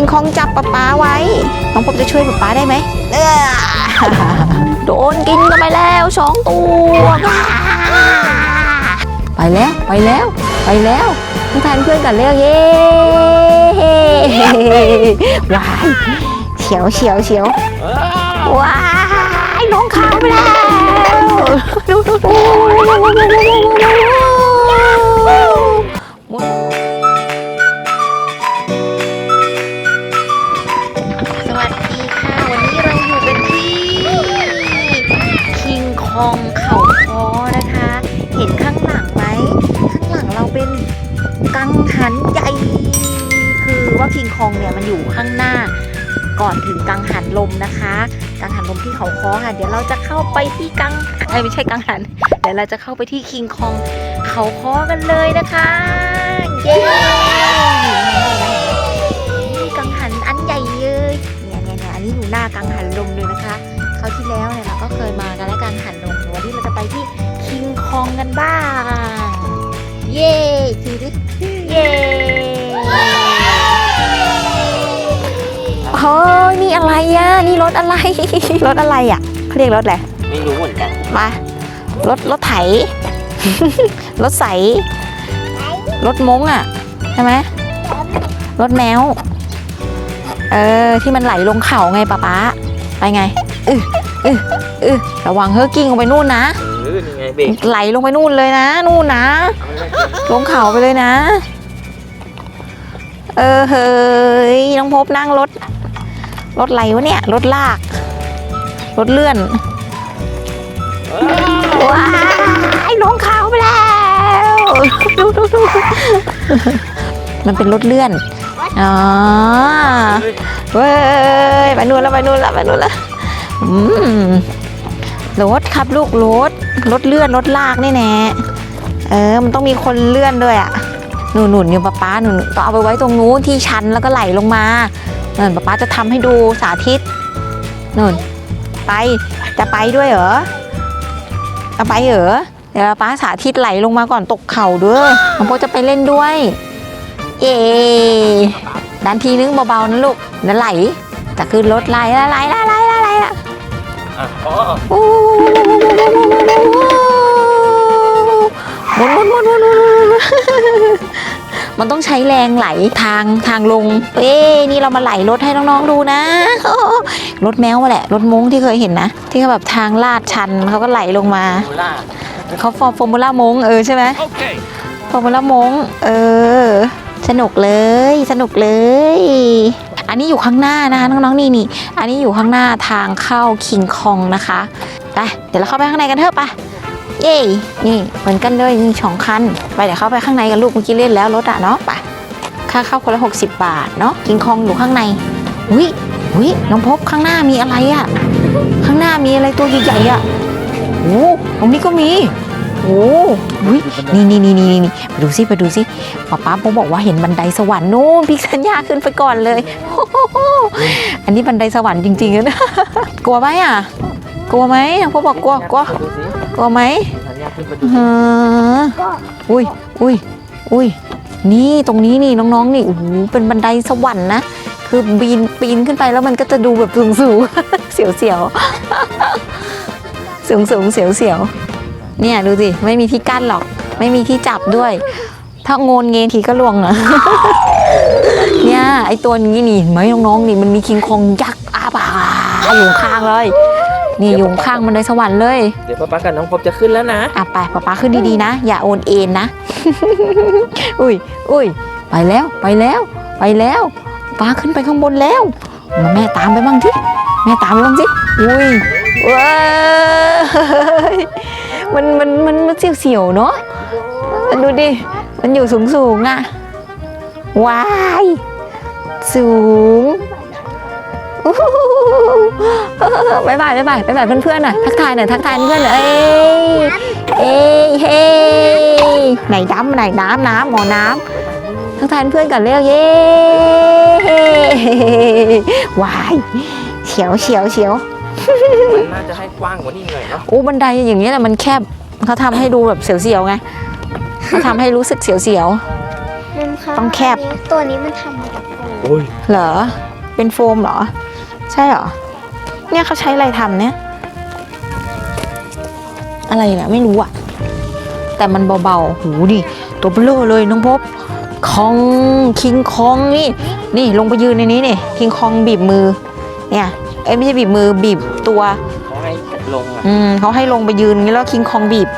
คิงคองจับป๊าป๊าไว้ น้องพบจะช่วยป๊าป๊าได้ไหมเออโดนกินกันไปแล้วสองตัว ไปแล้วไปแล้วไปแล้วต้องทานเพื่อนกันเร็วเย้ว้ายเฉียวเฉียวเฉียวว้ายลงเขาไปแล้วดูดูดู กังหันใหญ่ คือว่าคิงคองเนี่ยมันอยู่ข้างหน้า ก่อนถึงกังหันลมนะคะ กังหันลมที่เขาค้อค่ะ เดี๋ยวเราจะเข้าไปที่กังเอ้ยไม่ใช่กังหัน เดี๋ยวเราจะเข้าไปที่คิงคอง เขาค้อกันเลยนะคะ เย้นี่กังหันอันใหญ่เลยเนี่ยเนี่ยเนี่ยอันนี้อยู่หน้ากังหันลมเลยนะคะคราวที่แล้วเนี่ยเราก็เคยมากันแล้วกังหันลมวันนี้เราจะไปที่คิงคองกันบ้าง เย้ เย้เฮ้ยนี่อะไรอะ นี่รถอะไร รถอะไรอะเขาเรียกรถอะไร ไม่รู้เหมือนกันมา รถรถไถ รถใส รถมงอะ ใช่ไหมรถแมว เออ ที่มันไหลลงเขาไงป๊าป๊าไปไงอืออืออือระวังเฮอกิ้งลงไปนู่นนะ เออนี่ไงเบรกไหลลงไปนู่นเลยนะ นู่นนะ ลงเขาไปเลยนะ เออเฮ้ยน้องพบนั่งรถ รถอะไรวะเนี่ย รถลาก รถเลื่อน ว้ายลงเขาไปแล้วดูดูดูมันเป็นรถเลื่อน อ๋อ เว้ยไปนู่นแล้วไปนู่นแล้วไปนู่นแล้วอืมรถครับลูกรถ รถเลื่อนรถลากนี่แน่เออ มันต้องมีคนเลื่อนด้วยอะ นุนหนุนอยู่ป้าป้าหนุนต้องเอาไปไว้ตรงนู้นที่ชันแล้วก็ไหลลงมาเนินป้าป้าจะทำให้ดูสาธิตนุ่นไปจะไปด้วยเหรอเอาไปเหรอเดี๋ยวป้าสาธิตไหลลงมาก่อนตกเข่าด้วยน้องโพจะไปเล่นด้วยเย่ดันทีนึงเบาๆนะลูกเดี๋ยวไหลจะขึ้นรถไหลไหลไหลไหลไหลไหลไหลอะอะอ๋อโอ้ หมุนหมุนหมุนหมุนหมุนหมุนมันต้องใช้แรงไหลทางทางลง เอ้นี่เรามาไหลรถให้น้องๆดูนะรถแมวมาแหละรถม้งที่เคยเห็นนะ ที่เขาแบบทางลาดชันเขาก็ไหลลงมาเขาฟอร์ฟอร์มูล่ามงเออใช่ไหมโอเคฟอร์มูล่ามงเออ สนุกเลยสนุกเลย อันนี้อยู่ข้างหน้านะคะน้องๆนี่นี่อันนี้อยู่ข้างหน้าทางเข้าคิงคองนะคะไปเดี๋ยวเราเข้าไปข้างในกันเถอะไป เย้นี่เหมือนกันเลยมีสองคัน ไปเดี๋ยวเข้าไปข้างในกันลูกเมื่อกี้เล่นแล้วรถอะเนาะไปค่าเข้าคนละ60 บาทเนาะคิงคองอยู่ข้างในอุ้ยอุ้ยน้องพบข้างหน้ามีอะไรอะข้างหน้ามีอะไรตัวใหญ่ๆอะโอ้ตรงนี้ก็มีโอ้ยนี่นี่นี่นี่นี่ไปดูสิไปดูสิป๊าป๊าผมบอกว่าเห็นบันไดสวรรค์นู่นพี่สัญญาขึ้นไปก่อนเลย อันนี้บันไดสวรรค์จริงๆนะกลัวไหมอะ กลัวไหมพ่อบอกกลัวกลัวดูสิกลัวไหมสัญญาขึ้นมาดูเอออุ้ยอุ้ยอุ้ยนี่ตรงนี้นี่น้องๆนี่โอ้โหเป็นบันไดสวรรค์นะคือปีนปีนขึ้นไปแล้วมันก็จะดูแบบสูงสูงๆเสียวเสียวสูงสูงๆเสียวเสียวๆเนี่ยดูสิไม่มีที่กั้นหรอก ไม่มีที่จับด้วย ถ้าโงนเงนทีก็ล่วงอะเนี่ยไอตัวนี้นี่เห็นไหมน้องๆนี่มันมีคิงคองยักษ์อาบาอยู่ข้างเลย นี่อยู่ข้างบันไดสวรรค์เลย เดี๋ยวป้าป๊ากับน้องพบจะขึ้นแล้วนะอะไปป๊าป๊าขึ้นดีๆนะ อย่าโอนเอ็นนะ อุ้ยอุ้ยไปแล้วไปแล้วไปแล้วป๊าขึ้นไปข้างบนแล้ว มาแม่ตามไปบ้างสิแม่ตามไปบ้างสิอุ้ยว้ายมันมันมันมันเสียวๆเนาะมันดูดิมันอยู่สูงสูงๆอะว้าย สูงอู้หู บายบายบายบายบายบายเพื่อนๆหน่อยทักทายหน่อยทักทายเพื่อนหน่อยเอ้ยเอ้ยเฮ้ยไหนน้ำไหนน้ำน้ำหมอน้ำทักทายเพื่อนกันเร็วเย้ว้ายเฉียวเฉียวเฉียวมันน่าจะให้กว้างกว่านี้หน่อยเนาะโอ้บันไดอย่างเงี้ยแหละมันแคบเขาทำให้ดูแบบเสียวๆไงเขาทำให้รู้สึกเสียวมันค่ะต้องแคบตัวนี้มันทำมาจากปูนโอ้ยเหรอเป็นโฟมเหรอ ใช่เหรอ เนี่ยเขาใช้อะไรทำเนี่ย อะไรเนี่ยไม่รู้อะแต่มันเบาๆ หูดิ ตัวเบลอเลยน้องพบคองคิงคองนี่ นี่ลงไปยืนในนี้นี่คิงคองบีบมือ เนี่ยเอ้ยไม่ใช่บีบมือบีบตัวเขาให้ลงอะอืมเขาให้ลงไปยืนอย่างนี้แล้วคิงคองบีบ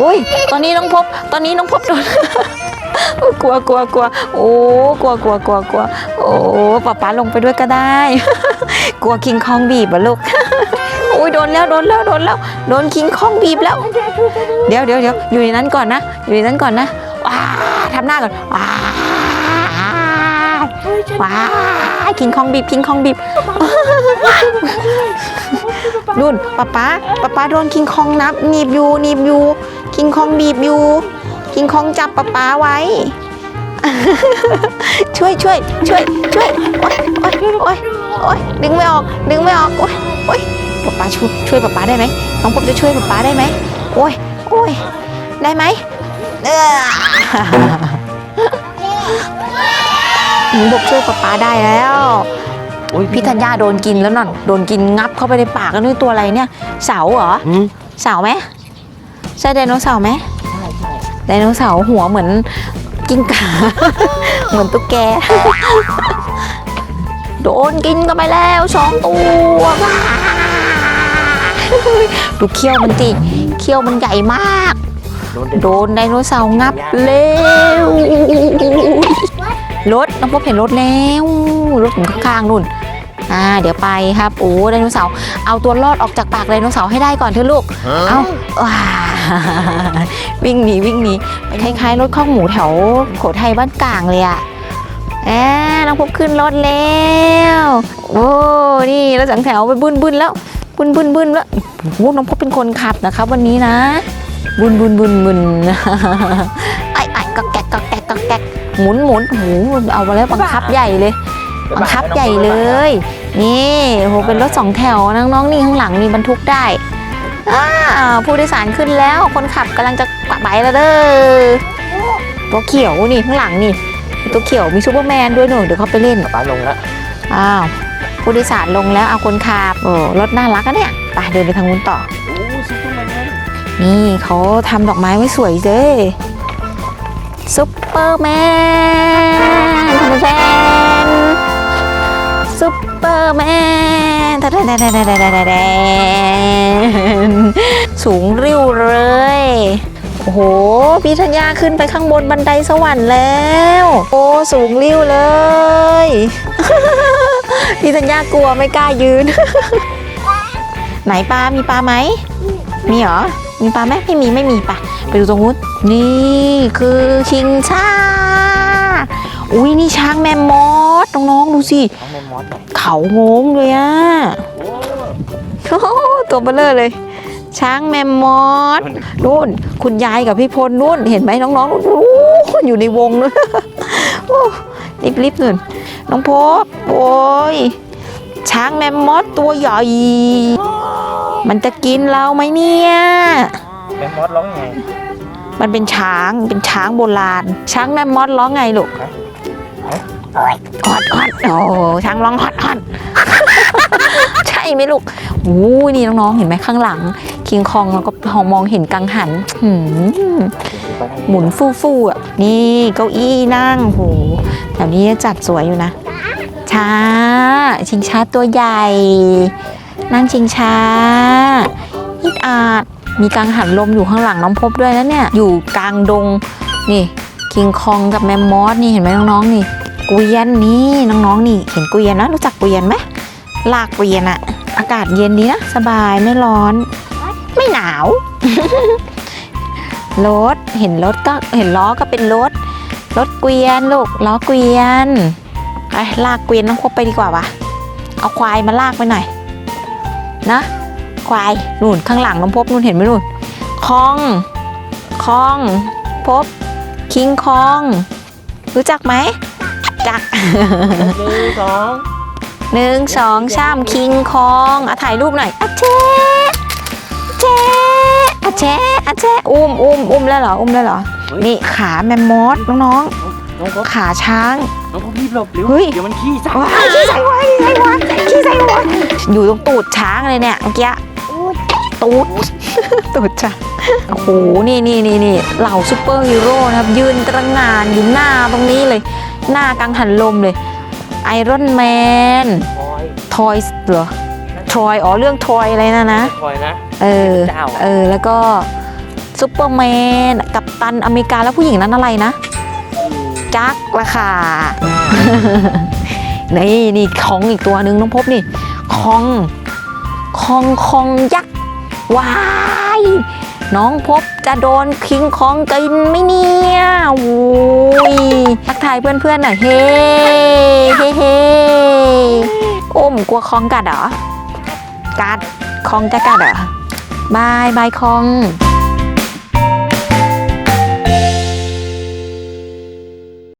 อุ้ยตอนนี้น้องพบ ตอนนี้น้องพบโดน กลัวกลัวกลัวโอ้กลัวกลัวกลัวกลัวโอ้ป๊าป๊าลงไปด้วยก็ได้ กลัวคิงคองบีบอะลูกอุ้ยโดนแล้วโดนแล้วโดนแล้วโดนคิงคองบีบแล้ว เดี๋ยวเดี๋ยวเดี๋ยวอยู่ในนั้นก่อนนะ อยู่ในนั้นก่อนนะว้าทำหน้าก่อนว้าว้าคิงคองบีบคิงคองบีบนู่นป๊าป๊าป๊าป๊าโดนคิงคองนับหนีบอยู่หนีบอยู่คิงคองบีบอยู่คิงคองจับป๊าป๊าไว้ ช่วยช่วยช่วยช่วยโอ๊ยโอ๊ยโอ๊ยโอ๊ยดึงไม่ออก ดึงไม่ออกโอ๊ยโอ๊ยป๊าป๊าช่วยช่วยป๊าป๊าได้ไหมน้องพบจะช่วยป๊าป๊าได้ไหมโอ๊ยโอ๊ยได้ไหมเออหนูบอกช่วยป๊าป๊าได้แล้วโอ้ยพี่ธัญญาโดนกินแล้วนั่นโดนกินงับเข้าไปในปากกันด้วยตัวอะไรเนี่ย เสาเหรออืมเสาไหมใช่ไดโนเสาร์ไหมใช่ใช่ไดโนเสาร์หัวเหมือน กิ้งก่า เหมือนตุ๊กแก โดนกินกันไปแล้วสองตัวว้าดูเขี้ยวมันติเขี้ยวมันใหญ่มากโดนเด็กโดนไดโนเสาร์งับเร็วรถน้องพบเห็นรถแล้ว รถอยู่ข้างๆนู่น อ่าเดี๋ยวไปครับโอ้ไดโนเสาร์เอาตัวรอดออกจากปากไดโนเสาร์ให้ได้ก่อนเถอะลูกเอาว้าวิ่งหนีวิ่งหนีคล้ายๆรถข้าวหมูแถวโขทัยบ้านกลางเลยอะแอบน้องพบขึ้นรถแล้วโอ้นี่รถสังแถวไปบุนบุนแล้วบุนบุนบุนแล้วโอ้โหน้องพบเป็นคนขับนะครับ วันนี้นะบุนบุนบุนบุนไอ้ไอ้ก็แกกก็แกกก็แกกหมุนหมุนโอ้โหเอามาแล้วบังคับใหญ่เลยบังคับใหญ่เลย นี่โอ้โหเป็นรถสองแถวน้องๆนี่ข้างหลังนี่บรรทุกได้อ่าผู้โดยสารขึ้นแล้วคนขับกำลังจะกลับไปแล้วเด้อตัวเขียวนี่ข้างหลังนี่ ตัวเขียวมีซูเปอร์แมนด้วยหนูเดี๋ยวเขาไปเล่นป้าลงแล้วอ้าวผู้โดยสารลงแล้วเอาคนขับโอ้รถน่ารักอะเนี่ยไปเดินไปทางนู้นต่อโอ้ซุปเปอร์แมนนี่เขาทำดอกไม้ไว้สวยเจ้ซุปเปอร์แมนทำแฟน ซุปเปอร์แมนแทนแทนแทนแทนแทนแทนสูงริ้วเลย โอ้โห พี่ธัญญาขึ้นไปข้างบนบันไดสวรรค์แล้ว โอ้ สูงริ้วเลย พี่ธัญญากลัวไม่กล้ายืน ไหนปลา มีปลาไหม มีเหรอ มีปลาไหมไม่มีไม่มีปะไปดูตรงนู้นนี่คือชิงช้าอุ้ยนี่ช้างแมมมอ น้องๆ ดูสิท้องแมมมอสเนี่ยเขาโงงเลยอะโอ้โหตัวเบลเลอร์เลย ช้างแมมมอสนู่น คุณยายกับพี่พลนู่น เห็นไหมน้องๆนู่นโอ้อยู่ในวงนู่นโอ้รีบๆนู่นน้องพบโอ้ยช้างแมมมอสตัวใหญ่ มันจะกินเราไหมเนี่ยแมมมอสร้องไง มันเป็นช้างเป็นช้างโบราณ ช้างแมมมอสร้องไงลูก ฮะฮอดฮอดโอ้ช้างร้องฮอดฮอดใช่ไหมลูกโอ้นี่น้องๆ เห็นไหมข้างหลัง คิงคองแล้วก็มองเห็นกังหันหืมหมุนฟู่ฟูๆอะ นี่เก้าอี้นั่งโหแถวนี้จัดสวยอยู่นะ ช้า ชิงช้าตัวใหญ่ นั่งชิงช้าอิดอาดมีกังหันลมอยู่ข้างหลังน้องพบด้วยนะเนี่ย อยู่กลางดง นี่ คิงคองกับแมมมอสนี่เห็นไหมน้องๆนี่ เกวียนนี่น้องๆนี่เห็นเกวียนนะรู้จักเกวียนไหมลากเกวียนอะอากาศเย็นดีนะสบายไม่ร้อน ไม่หนาวรถเห็นรถก็เห็นล้อก็เป็นรถรถเกวียนลูกล้อเกวียนไปลากเกวียนน้องพบไปดีกว่าวะเอาควายมาลากไปหน่อยนะควายนู่นข้างหลังน้องพบนู่นเห็นไหมนู่นคองคอง พบคิงคอง รู้จักไหม จักหนึ่งสองหนึ่งสองสามคิงคองอะถ่ายรูปหน่อยอะเจ๊เจ๊อะเจ๊อะเจ๊อุ้มอุ้มอุ้มแล้วเหรออุ้มแล้วเหรอนี่ขาแมมมอสน้องน้องพบขาช้าง น้องพบรีบหลบเร็วเฮ้ย เดี๋ยวมันขี้ใส่ว้ายขี้ใส่วะขี้ใส่วะขี้ใส่วะอยู่ตรงตูดช้างเลยเนี่ยเมื่อกี้ตูด ตูดช้างโอ้โหนี่นี่นี่นี่เหล่าซูเปอร์ฮีโร่นะครับยืนตระหงานอยู่หน้าตรงนี้เลย หน้ากังหันลมเลยไอรอนแมนคอยทอยเหรอทรอยอ๋อเรื่องทรอยอะไรนะนะคอยนะเออเจ้าเออแล้วก็ซูเปอร์แมนกับตันอเมริกาแล้วผู้หญิงนั้นอะไรนะ จักราคานี่นี่คองอีกตัวหนึ่งน้องพบนี่คองคองคองยักษ์ว้าย น้องพบจะโดนคิงคองกินไหมเนี่ยโอ้ยทักทายเพื่อนๆหน่อยเฮ้เฮ้เฮ้โอ้มกลัวคองกัดเหรอ กัดคองจะกัดเหรอบายบายคอง